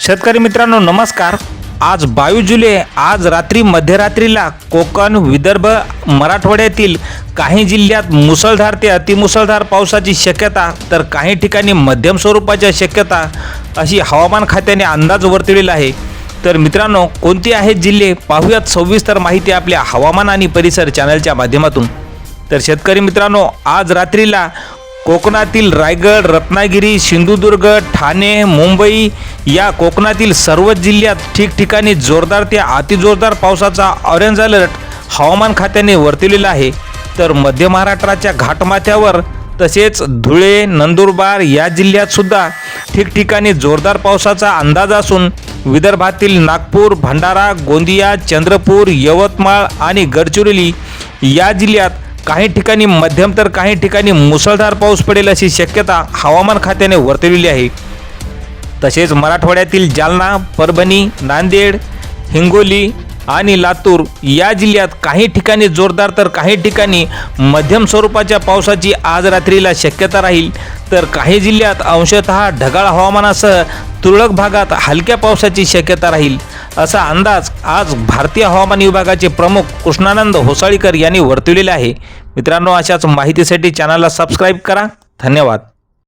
शेतकरी मित्रांनो नमस्कार. आज बावीस जुलै आज रात्री मध्यरात्रीला कोकण विदर्भ मराठवाड्यातील काही जिल्ह्यात मुसळधार ते अतिमुसळधार पावसाची शक्यता तर काही ठिकाणी मध्यम स्वरूपाच्या शक्यता अशी हवामान खात्याने अंदाज वर्तवलेला आहे. तर मित्रांनो कोणते आहेत जिल्हे? पाहूयात सविस्तर माहिती आपल्या हवामान आणि परिसर चॅनलच्या माध्यमातून. तर शेतकरी मित्रांनो आज रात्रीला कोकणातील रायगड रत्नागिरी सिंधुदुर्ग ठाणे मुंबई या कोकणातील सर्वच जिल्ह्यात ठिकठिकाणी जोरदार ते अतिजोरदार पावसाचा ऑरेंज अलर्ट हवामान खात्याने वर्तवलेला आहे. तर मध्य महाराष्ट्राच्या घाटमाथ्यावर तसेच धुळे नंदुरबार या जिल्ह्यात सुद्धा ठिकठिकाणी जोरदार पावसाचा अंदाज असून विदर्भातील नागपूर भंडारा गोंदिया चंद्रपूर यवतमाळ आणि गडचिरोली या जिल्ह्यात काही ठिकाणी मध्यम तर काही ठिकाणी मुसळधार पाऊस पडेल अशी शक्यता हवामान खात्याने वर्तविली आहे. तसेच मराठवाड्यातील जालना परभणी नांदेड हिंगोली आणि लातूर या जिल्ह्यात काही ठिकाणी जोरदार तर काही ठिकाणी मध्यम स्वरूपाच्या पावसाची आज रात्रीला शक्यता राहील. तर काही जिल्ह्यात अंशतः ढगाळ हवामानासह तुरळक भागात हलक्या पावसाची शक्यता राहील. असा अंदाज आज भारतीय हवामान विभागाचे प्रमुख कृष्णानंद होसाळीकर यांनी वर्तवलेला आहे. मित्रांनो अशाच माहितीसाठी चॅनलला सबस्क्राईब करा. धन्यवाद.